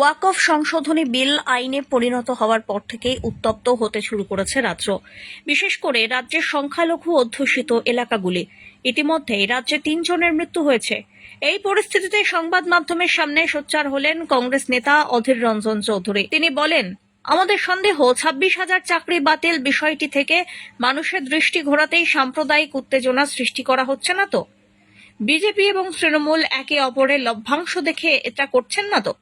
ওয়াকফ সংশোধনী বিল আইনে পরিণত হওয়ার পর থেকেই উত্তপ্ত হতে শুরু করেছে রাজ্য। বিশেষ করে রাজ্যের সংখ্যালঘু অধ্যুষিত এলাকাগুলি। ইতিমধ্যেই রাজ্যে তিনজনের মৃত্যু হয়েছে। এই পরিস্থিতিতে সংবাদ মাধ্যমের সামনে সোচ্চার হলেন কংগ্রেস নেতা অধীর রঞ্জন চৌধুরী। তিনি বলেন, আমাদের সন্দেহ ছাব্বিশ হাজার চাকরি বাতিল বিষয়টি থেকে মানুষের দৃষ্টি ঘোরাতেই সাম্প্রদায়িক উত্তেজনা সৃষ্টি করা হচ্ছে না তো? বিজেপি এবং তৃণমূল একে অপরের লভ্যাংশ দেখে এটা করছেন না তো?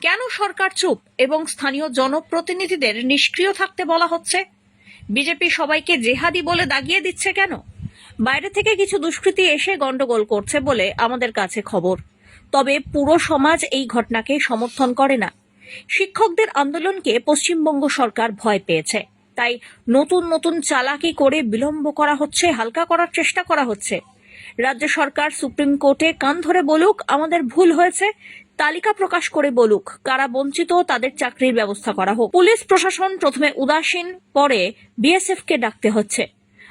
কেন সরকার চুপ এবং স্থানীয় জনপ্রতিনিধিদের নিষ্ক্রিয় থাকতে বলা হচ্ছে? বিজেপি সবাইকে জেহাদি বলে দাগিয়ে দিচ্ছে কেন? বাইরে থেকে কিছু দুষ্কৃতী এসে গন্ডগোল করছে বলে আমাদের কাছে খবর। তবে পুরো সমাজ এই ঘটনাকে সমর্থন করে না। শিক্ষকদের আন্দোলনকে পশ্চিমবঙ্গ সরকার ভয় পেয়েছে। তাই নতুন নতুন চালাকি করে বিলম্ব করা হচ্ছে, হালকা করার চেষ্টা করা হচ্ছে। রাজ্য সরকার সুপ্রিম কোর্টে কান ধরে বলুক, আমাদের ভুল হয়েছে তালিকা প্রকাশ করে বলুক, কারা বঞ্চিত, তাদের চাকরির ব্যবস্থা করা হোক। পুলিশ প্রশাসন প্রথমে উদাসীন, পরে বিএসএফ কে ডাকতে হচ্ছে।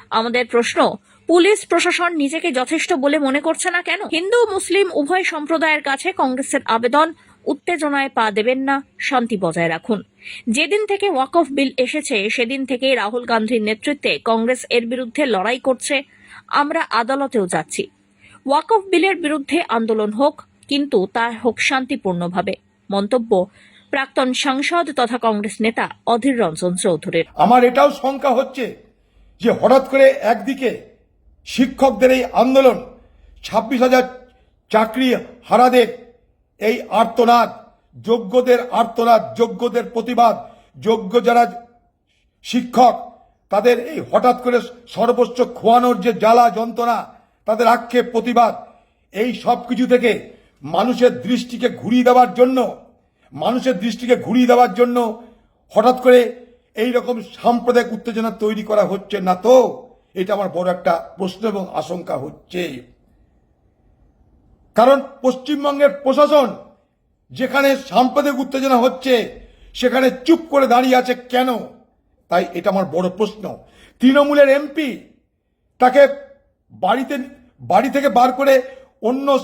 আমাদের প্রশ্ন, পুলিশ প্রশাসন নিজেকে যথেষ্ট বলে মনে করছে না কেন? হিন্দু, মুসলিম, উভয় সম্প্রদায়ের কাছে কংগ্রেসের আবেদন উত্তেজনায় পা দেবেন না, শান্তি বজায় রাখুন। যেদিন থেকে ওয়াকফ বিল এসেছে, সেদিন থেকেই রাহুল গান্ধীর নেতৃত্বে কংগ্রেস এর বিরুদ্ধে লড়াই করছে। আমরা আদালতেও যাচ্ছি। ওয়াকফ বিলের বিরুদ্ধে আন্দোলন হোক কিন্তু তা হোক শান্তিপূর্ণভাবে। মন্তব্য, প্রাক্তন সাংসদ তথা কংগ্রেস নেতা অধীর রঞ্জন চৌধুরীর। আমার এটাও শঙ্কা হচ্ছে যে হঠাৎ করে একদিকে শিক্ষকদের এই আন্দোলন, ছাব্বিশ হাজার চাকরি হারাদের এই আর্তনাদ, যোগ্যদের আর্তনাদ, যোগ্যদের প্রতিবাদ, যোগ্য যারা শিক্ষক, তাদের এই হঠাৎ করে সর্বোচ্চ খোয়ানোর যে জ্বালা, যন্ত্রণা, তাদের আক্ষেপ, প্রতিবাদ, এই সব কিছু থেকে মানুষের দৃষ্টিকে ঘুরিয়ে দেওয়ার জন্য, মানুষের দৃষ্টিকে ঘুরিয়ে দেওয়ার জন্য হঠাৎ করে এই রকম সাম্প্রদায়িক উত্তেজনা তৈরি করা হচ্ছে না তো? এটা আমার বড় একটা প্রশ্ন এবং আশঙ্কা হচ্ছে। কারণ পশ্চিমবঙ্গের প্রশাসন যেখানে সাম্প্রদায়িক উত্তেজনা হচ্ছে, সেখানে চুপ করে দাঁড়িয়ে আছে কেন? তাই এটা আমার বড় প্রশ্ন। তৃণমূলের এমপি তাকে বাড়িতে, বাড়ি থেকে বার করে অন্য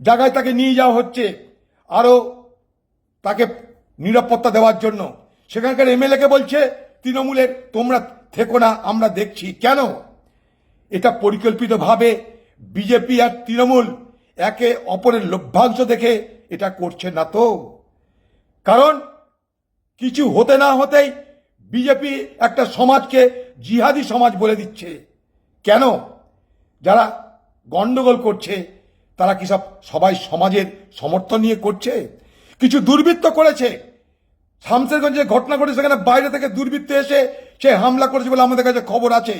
জায়গায় তাকে নিয়ে যাওয়া হচ্ছে আরও তাকে নিরাপত্তা দেওয়ার জন্য। সেখানকার এমএলএকে বলছে, তৃণমূলের তোমরা থেকো না, আমরা দেখছি। কেন? এটা পরিকল্পিতভাবে বিজেপি আর তৃণমূল একে অপরের লভ্যাংশ দেখে এটা করছে না তো। কারণ কিছু হতে না হতেই বিজেপি একটা সমাজকে জিহাদি সমাজ বলে দিচ্ছে। কেন? যারা গন্ডগোল করছে তারা কি সব সবাই সমাজের সমর্থন নিয়ে করছে? কিছু দুর্বৃত্ত করেছে। শামসেরগঞ্জে ঘটনা ঘটেছে সেখানে বাইরে থেকে দুর্বৃত্ত এসে সে হামলা করেছে বলে আমাদের কাছে খবর আছে।